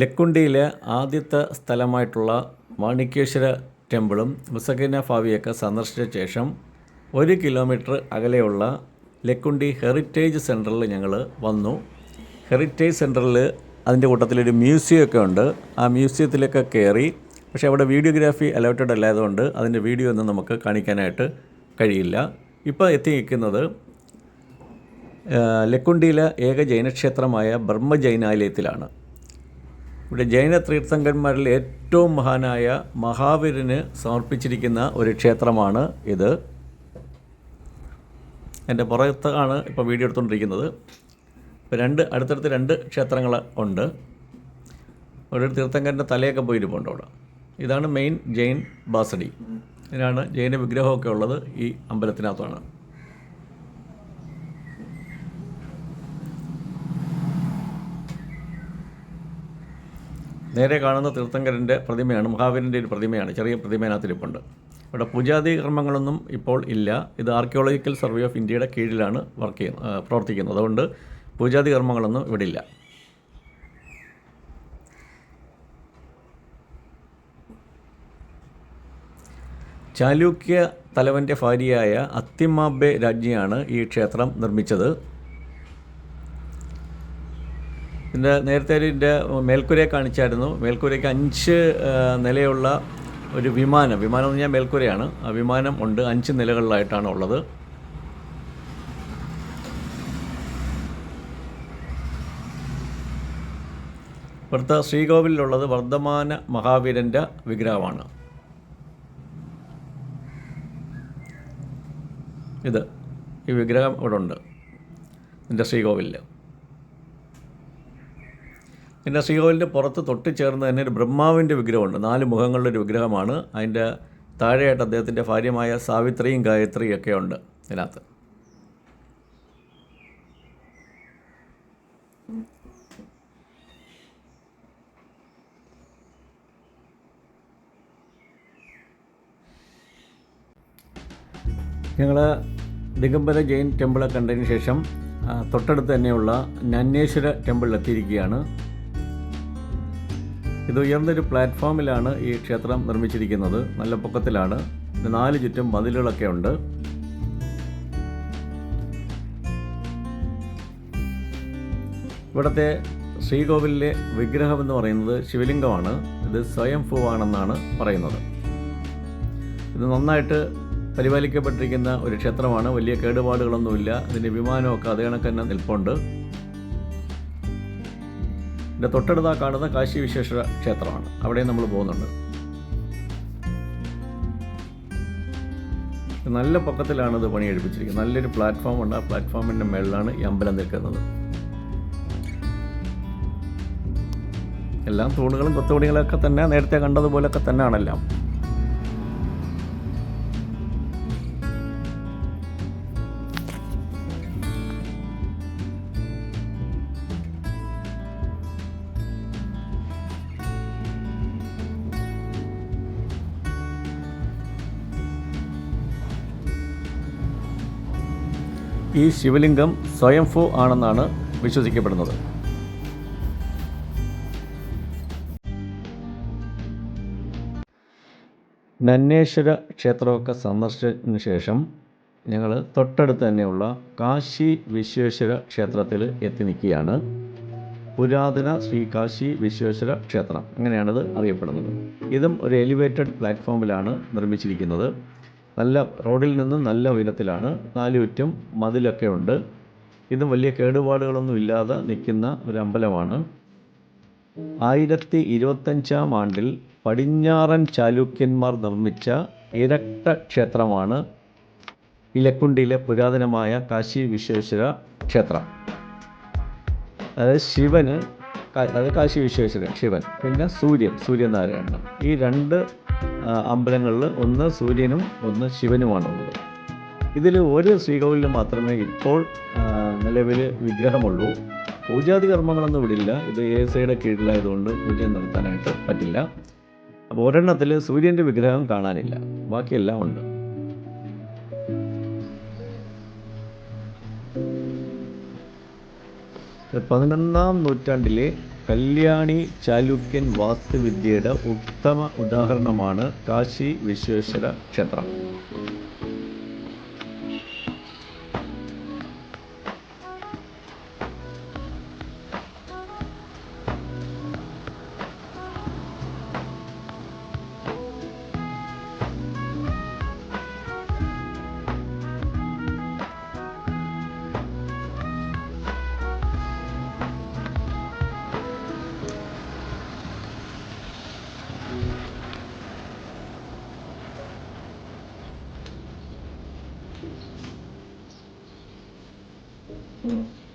ലക്കുണ്ടിയിലെ ആദ്യത്തെ സ്ഥലമായിട്ടുള്ള മാണിക്യേശ്വര ടെമ്പിളും മുസക്കിന ഫാവിയൊക്കെ സന്ദർശിച്ച ശേഷം ഒരു കിലോമീറ്റർ അകലെയുള്ള ലക്കുണ്ടി ഹെറിറ്റേജ് സെന്ററിൽ ഞങ്ങൾ വന്നു. ഹെറിറ്റേജ് സെന്ററിൽ അതിന്റെ കൂട്ടത്തിലൊരു മ്യൂസിയം ഒക്കെ ഉണ്ട്. ആ മ്യൂസിയത്തിലൊക്കെ കയറി പക്ഷേ അവിടെ വീഡിയോഗ്രാഫി അലോട്ടഡ് അല്ലായതുകൊണ്ട് അതിന്റെ വീഡിയോ ഒന്നും നമുക്ക് കാണിക്കാനായിട്ട് കഴിയില്ല. ഇപ്പോൾ എത്തി നിൽക്കുന്നത് ലക്കുണ്ടിയിലെ ഏക ജൈനക്ഷേത്രമായ ബ്രഹ്മ ജൈനാലയത്തിലാണ് ഇവിടെ ജൈന തീർത്ഥങ്കന്മാരിൽ ഏറ്റവും മഹാനായ മഹാവീരന് സമർപ്പിച്ചിരിക്കുന്ന ഒരു ക്ഷേത്രമാണ് ഇത്. എന്റെ പുറത്താണ് ഇപ്പോൾ വീഡിയോ എടുത്തുകൊണ്ടിരിക്കുന്നത്. ഇപ്പോൾ രണ്ട് അടുത്തടുത്ത് രണ്ട് ക്ഷേത്രങ്ങൾ ഉണ്ട്. ഒരു തീർത്ഥങ്കരന്റെ തലയൊക്കെ പോയിരിപ്പുണ്ട് അവിടെ. ഇതാണ് മെയിൻ ജൈൻ ബാസഡി. ഇതിനാണ് ജൈന വിഗ്രഹമൊക്കെ ഉള്ളത് ഈ അമ്പലത്തിനകത്താണ്. നേരെ കാണുന്ന തീർത്ഥങ്കരന്റെ പ്രതിമയാണ് മഹാവീരന്റെ ഒരു പ്രതിമയാണ് ചെറിയ പ്രതിമേനകത്തിരിപ്പുണ്ട്. ഇവിടെ പൂജാതി കർമ്മങ്ങളൊന്നും ഇപ്പോൾ ഇല്ല. ഇത് ആർക്കിയോളജിക്കൽ സർവേ ഓഫ് ഇന്ത്യയുടെ കീഴിലാണ് വർക്ക് ചെയ്യുന്നത് പ്രവർത്തിക്കുന്നത്. അതുകൊണ്ട് പൂജാതി കർമ്മങ്ങളൊന്നും ഇവിടെ ഇല്ല ചാലൂക്യ തലവന്റെ ഭാര്യയായ അത്തിമാബെ രാജ്ഞിയാണ് ഈ ക്ഷേത്രം നിർമ്മിച്ചത്. ഇതിന്റെ നേരത്തെ ഇതിന്റെ മേൽക്കൂരയെ കാണിച്ചായിരുന്നു. മേൽക്കൂരയ്ക്ക് അഞ്ച് നിലയുള്ള ഒരു വിമാനം വിമാനം എന്ന് പറഞ്ഞാൽ മേൽക്കൂരയാണ്. ആ വിമാനം ഉണ്ട്. അഞ്ച് നിലകളിലായിട്ടാണ് ഉള്ളത്. ഇവിടുത്തെ ശ്രീകോവിലുള്ളത് വർദ്ധമാന മഹാവീരന്റെ വിഗ്രഹമാണ്. ഇത് ഈ വിഗ്രഹം ഇവിടെ ഉണ്ട്. എന്റെ ശ്രീകോവിലിൽ പിന്നെ ശ്രീകോവിലിന്റെ പുറത്ത് തൊട്ട് ചേർന്ന് തന്നെ ഒരു ബ്രഹ്മാവിന്റെ വിഗ്രഹമുണ്ട്. നാല് മുഖങ്ങളുടെ ഒരു വിഗ്രഹമാണ്. അതിന്റെ താഴെയായിട്ട് അദ്ദേഹത്തിന്റെ ഭാര്യമായ സാവിത്രിയും ഗായത്രിയും ഒക്കെ ഉണ്ട് ഇതിനകത്ത്. ഞങ്ങൾ ദിഗംബര ജെയിൻ ടെമ്പിൾ കണ്ടതിന് ശേഷം തൊട്ടടുത്ത് തന്നെയുള്ള നന്നേശ്വര ടെമ്പിളിൽ എത്തിയിരിക്കുകയാണ് ഇത് ഉയർന്നൊരു പ്ലാറ്റ്ഫോമിലാണ് ഈ ക്ഷേത്രം നിർമ്മിച്ചിരിക്കുന്നത്. നല്ല പൊക്കത്തിലാണ്. നാല് ചുറ്റും മതിലുകളൊക്കെ ഉണ്ട്. ഇവിടുത്തെ ശ്രീകോവിലിലെ വിഗ്രഹം എന്ന് പറയുന്നത് ശിവലിംഗമാണ്. ഇത് സ്വയംഭൂവാണെന്നാണ് പറയുന്നത്. ഇത് നന്നായിട്ട് പരിപാലിക്കപ്പെട്ടിരിക്കുന്ന ഒരു ക്ഷേത്രമാണ്. വലിയ കേടുപാടുകളൊന്നുമില്ല. ഇതിന്റെ വിമാനമൊക്കെ അതേ കണക്ക് നിൽപ്പുണ്ട്. ഇതിന്റെ തൊട്ടടുത്താ കാണുന്ന കാശി വിശേഷ ക്ഷേത്രമാണ്. അവിടെയും നമ്മൾ പോകുന്നുണ്ട്. നല്ല പൊക്കത്തിലാണ് ഇത് പണി കഴിപ്പിച്ചിരിക്കുന്നത് നല്ലൊരു പ്ലാറ്റ്ഫോം ഉണ്ട്. ആ പ്ലാറ്റ്ഫോമിന്റെ മേളിലാണ് ഈ അമ്പലം നിൽക്കുന്നത്. എല്ലാം തൂണുകളും കൊത്തുപണികളൊക്കെ തന്നെ നേരത്തെ കണ്ടതുപോലൊക്കെ തന്നെയാണെല്ലാം. ഈ ശിവലിംഗം സ്വയംഭൂ ആണെന്നാണ് വിശ്വസിക്കപ്പെടുന്നത്. നന്നേശ്വര ക്ഷേത്രമൊക്കെ സന്ദർശിച്ചതിന് ശേഷം ഞങ്ങൾ തൊട്ടടുത്ത് തന്നെയുള്ള കാശി വിശ്വേശ്വര ക്ഷേത്രത്തിൽ എത്തി നിൽക്കുകയാണ്. പുരാതന ശ്രീ കാശി വിശ്വേശ്വര ക്ഷേത്രം അങ്ങനെയാണത് അറിയപ്പെടുന്നത്? ഇതും ഒരു എലിവേറ്റഡ് പ്ലാറ്റ്ഫോമിലാണ് നിർമ്മിച്ചിരിക്കുന്നത്. നല്ല റോഡിൽ നിന്നും നല്ല ഉയരത്തിലാണ്. നാല് ചുറ്റും മതിലൊക്കെ ഉണ്ട്. ഇതും വലിയ കേടുപാടുകളൊന്നും ഇല്ലാതെ നിൽക്കുന്ന ഒരു അമ്പലമാണ്. ആയിരത്തി ഇരുപത്തഞ്ചാം ആണ്ടിൽ പടിഞ്ഞാറൻ ചാലൂക്യന്മാർ നിർമ്മിച്ച ഇരട്ട ക്ഷേത്രമാണ് ഇലക്കുണ്ടിയിലെ പുരാതനമായ കാശി വിശ്വേശ്വര ക്ഷേത്രം. അതായത് ശിവന് അതായത് കാശി വിശ്വേശ്വരൻ ശിവൻ പിന്നെ സൂര്യൻ സൂര്യനാരായണൻ. ഈ രണ്ട് അമ്പലങ്ങളിൽ ഒന്ന് സൂര്യനും ഒന്ന് ശിവനുമാണുള്ളത് ഇതിൽ ഒരു ശ്രീകോവിലിൽ മാത്രമേ ഇപ്പോൾ നിലവിൽ വിഗ്രഹമുള്ളൂ. പൂജാതി കർമ്മങ്ങളൊന്നും ഇവിടില്ല ഇത് എ എസ് ഐയുടെ കീഴിലായതുകൊണ്ട് പൂജ നടത്താനായിട്ട് പറ്റില്ല. അപ്പോൾ ഒരെണ്ണത്തിൽ സൂര്യന്റെ വിഗ്രഹം കാണാനില്ല. ബാക്കിയെല്ലാം ഉണ്ട്. പതിനൊന്നാം നൂറ്റാണ്ടിലെ കല്യാണി ചാലുക്യൻ വാസ്തുവിദ്യയുടെ ഉത്തമ ഉദാഹരണമാണ് കാശി വിശ്വേശ്വര ക്ഷേത്രം. mm.